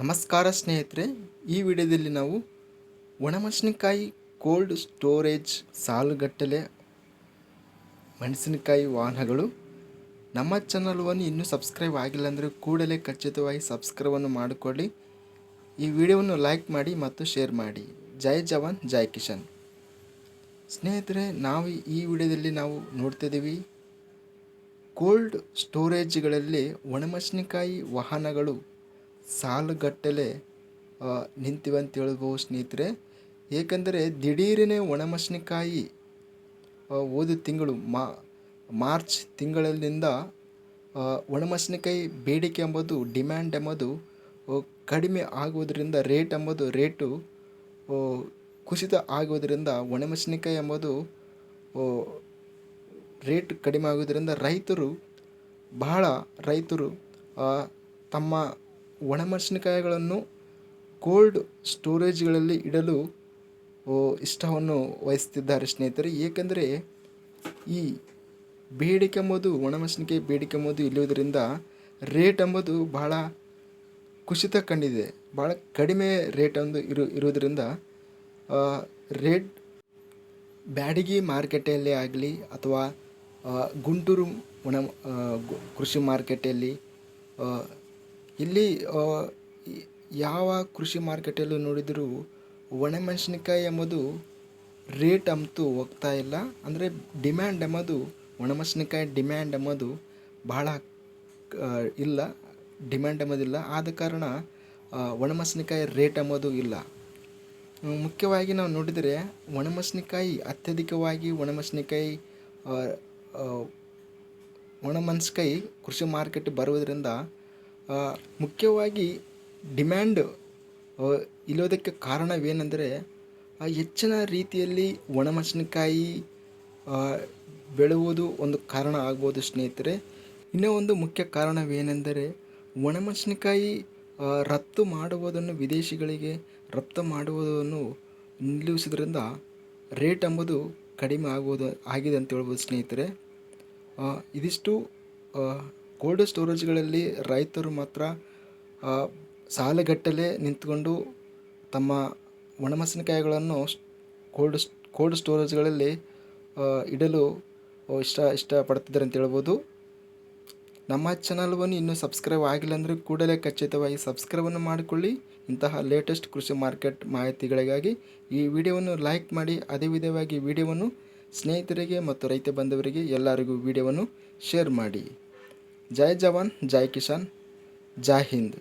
ನಮಸ್ಕಾರ ಸ್ನೇಹಿತರೆ, ಈ ವಿಡಿಯೋದಲ್ಲಿ ನಾವು ಒಣಮೆಣಸಿನಕಾಯಿ ಕೋಲ್ಡ್ ಸ್ಟೋರೇಜ್ ಸಾಲುಗಟ್ಟಲೆ ಮೆಣಸಿನಕಾಯಿ ವಾಹನಗಳು. ನಮ್ಮ ಚಾನಲ್ವನ್ನು ಇನ್ನೂ ಸಬ್ಸ್ಕ್ರೈಬ್ ಆಗಿಲ್ಲ ಅಂದರೆ ಕೂಡಲೇ ಖಚಿತವಾಗಿ ಸಬ್ಸ್ಕ್ರೈಬನ್ನು ಮಾಡಿಕೊಳ್ಳಿ. ಈ ವಿಡಿಯೋವನ್ನು ಲೈಕ್ ಮಾಡಿ ಮತ್ತು ಶೇರ್ ಮಾಡಿ. ಜೈ ಜವಾನ್, ಜೈ ಕಿಶನ್. ಸ್ನೇಹಿತರೆ, ನಾವು ಈ ವಿಡಿಯೋದಲ್ಲಿ ನಾವು ನೋಡ್ತಿದ್ದೀವಿ ಕೋಲ್ಡ್ ಸ್ಟೋರೇಜ್ಗಳಲ್ಲಿ ಒಣಮೆಣಸಿನಕಾಯಿ ವಾಹನಗಳು ಸಾಲುಗಟ್ಟಲೆ ನಿಂತಿವಂತ ಹೇಳ್ಬೋದು ಸ್ನೇಹಿತರೆ. ಏಕೆಂದರೆ ದಿಢೀರನೇ ಒಣಮೆಣಸಿನಕಾಯಿ ಹೋದ ತಿಂಗಳು ಮಾರ್ಚ್ ತಿಂಗಳಿನಿಂದ ಆ, ಒಣಮೆಣಸಿನಕಾಯಿ ಬೇಡಿಕೆ ಎಂಬುದು ಡಿಮ್ಯಾಂಡ್ ಎಂಬುದು ಕಡಿಮೆ ಆಗುವುದರಿಂದ ರೇಟ್ ಎಂಬುದು ರೇಟು ಕುಸಿತ ಆಗುವುದರಿಂದ ಒಣಮೆಣಸಿನಕಾಯಿ ಎಂಬುದು ರೇಟ್ ಕಡಿಮೆ ಆಗುವುದರಿಂದ ರೈತರು ಬಹಳ ರೈತರು ತಮ್ಮ ಒಣಮೆಣಸಿನಕಾಯಿಗಳನ್ನು ಕೋಲ್ಡ್ ಸ್ಟೋರೇಜ್ಗಳಲ್ಲಿ ಇಡಲು ಇಷ್ಟವನ್ನು ವಹಿಸ್ತಿದ್ದಾರೆ ಸ್ನೇಹಿತರೆ. ಏಕೆಂದರೆ ಈ ಬೇಡಿಕೆ ಎಂಬುದು, ಒಣಮೆಣಸಿನಕಾಯಿ ಬೇಡಿಕೆ ಎಂಬುದು ಇಲ್ಲುವುದರಿಂದ ರೇಟ್ ಎಂಬುದು ಬಹಳ ಕುಸಿತ ಕಂಡಿದೆ. ಭಾಳ ಕಡಿಮೆ ರೇಟ್ ಒಂದು ಇರು, ಇರುವುದರಿಂದ ರೇಟ್ ಬ್ಯಾಡಗಿ ಮಾರುಕಟ್ಟೆಯಲ್ಲಿ ಆಗಲಿ ಅಥವಾ ಗುಂಟೂರು ಒಣ ಕೃಷಿ ಮಾರುಕಟ್ಟೆಯಲ್ಲಿ ಇಲ್ಲಿ ಯಾವ ಕೃಷಿ ಮಾರ್ಕೆಟಲ್ಲೂ ನೋಡಿದರೂ ಒಣಮೆಣಸಿನಕಾಯಿ ಎಂಬುದು ರೇಟ್ ಅಂತೂ ಹೋಗ್ತಾ ಇಲ್ಲ. ಅಂದರೆ ಡಿಮ್ಯಾಂಡ್ ಎಂಬುದು ಒಣಮೆಣಸಿನಕಾಯಿ ಡಿಮ್ಯಾಂಡ್ ಎಂಬುದು ಬಹಳ ಇಲ್ಲ, ಡಿಮ್ಯಾಂಡ್ ಎಂಬುದಿಲ್ಲ. ಆದ ಕಾರಣ ಒಣ ಒಣಮೆಣಸಿನಕಾಯಿ ರೇಟ್ ಎಂಬುದು ಇಲ್ಲ. ಮುಖ್ಯವಾಗಿ ನಾವು ನೋಡಿದರೆ ಒಣಮೆಣಸಿನಕಾಯಿ ಅತ್ಯಧಿಕವಾಗಿ ಒಣಮೆಣಸಿನಕಾಯಿ ಒಣಮೆಣಸಿನಕಾಯಿ ಕೃಷಿ ಮಾರ್ಕೆಟ್ ಬರುವುದರಿಂದ ಮುಖ್ಯವಾಗಿ ಡಿಮ್ಯಾಂಡ್ ಇಲ್ಲೋದಕ್ಕೆ ಕಾರಣವೇನೆಂದರೆ ಹೆಚ್ಚಿನ ರೀತಿಯಲ್ಲಿ ಒಣಮೆಣಸಿನಕಾಯಿ ಬೆಳೆಯುವುದು ಒಂದು ಕಾರಣ ಆಗ್ಬೋದು ಸ್ನೇಹಿತರೆ. ಇನ್ನೂ ಒಂದು ಮುಖ್ಯ ಕಾರಣವೇನೆಂದರೆ, ಒಣಮೆಣಸಿನಕಾಯಿ ರಫ್ತು ಮಾಡುವುದನ್ನು ವಿದೇಶಿಗಳಿಗೆ ರಫ್ತು ಮಾಡುವುದನ್ನು ನಿಲ್ಲಿಸೋದ್ರಿಂದ ರೇಟ್ ಎಂಬುದು ಕಡಿಮೆ ಆಗುವುದು, ಆಗಿದೆ ಅಂತ ಹೇಳ್ಬೋದು ಸ್ನೇಹಿತರೆ. ಇದಿಷ್ಟು ಕೋಲ್ಡ್ ಸ್ಟೋರೇಜ್ಗಳಲ್ಲಿ ರೈತರು ಮಾತ್ರ ಸಾಲಗಟ್ಟಲೆ ನಿಂತ್ಕೊಂಡು ತಮ್ಮ ಒಣಮೆಣಸಿನಕಾಯಿಗಳನ್ನು ಕೋಲ್ಡ್ ಕೋಲ್ಡ್ ಸ್ಟೋರೇಜ್ಗಳಲ್ಲಿ ಇಡಲು ಇಷ್ಟ, ಇಷ್ಟಪಡ್ತಿದ್ದಾರೆ ಅಂತ ಹೇಳ್ಬೋದು. ನಮ್ಮ ಚಾನಲ್ವನ್ನು ಇನ್ನೂ ಸಬ್ಸ್ಕ್ರೈಬ್ ಆಗಿಲ್ಲ ಅಂದರೆ ಕೂಡಲೇ ಖಚಿತವಾಗಿ ಸಬ್ಸ್ಕ್ರೈಬನ್ನು ಮಾಡಿಕೊಳ್ಳಿ. ಇಂತಹ ಲೇಟೆಸ್ಟ್ ಕೃಷಿ ಮಾರ್ಕೆಟ್ ಮಾಹಿತಿಗಳಿಗಾಗಿ ಈ ವಿಡಿಯೋವನ್ನು ಲೈಕ್ ಮಾಡಿ, ಅದೇ ವಿಧವಾಗಿ ವಿಡಿಯೋವನ್ನು ಸ್ನೇಹಿತರಿಗೆ ಮತ್ತು ರೈತ ಬಾಂಧವರಿಗೆ ಎಲ್ಲರಿಗೂ ವಿಡಿಯೋವನ್ನು ಶೇರ್ ಮಾಡಿ. ಜೈ ಜವಾನ್ ಜೈ ಕಿಸಾನ್ ಜೈ ಹಿಂದ್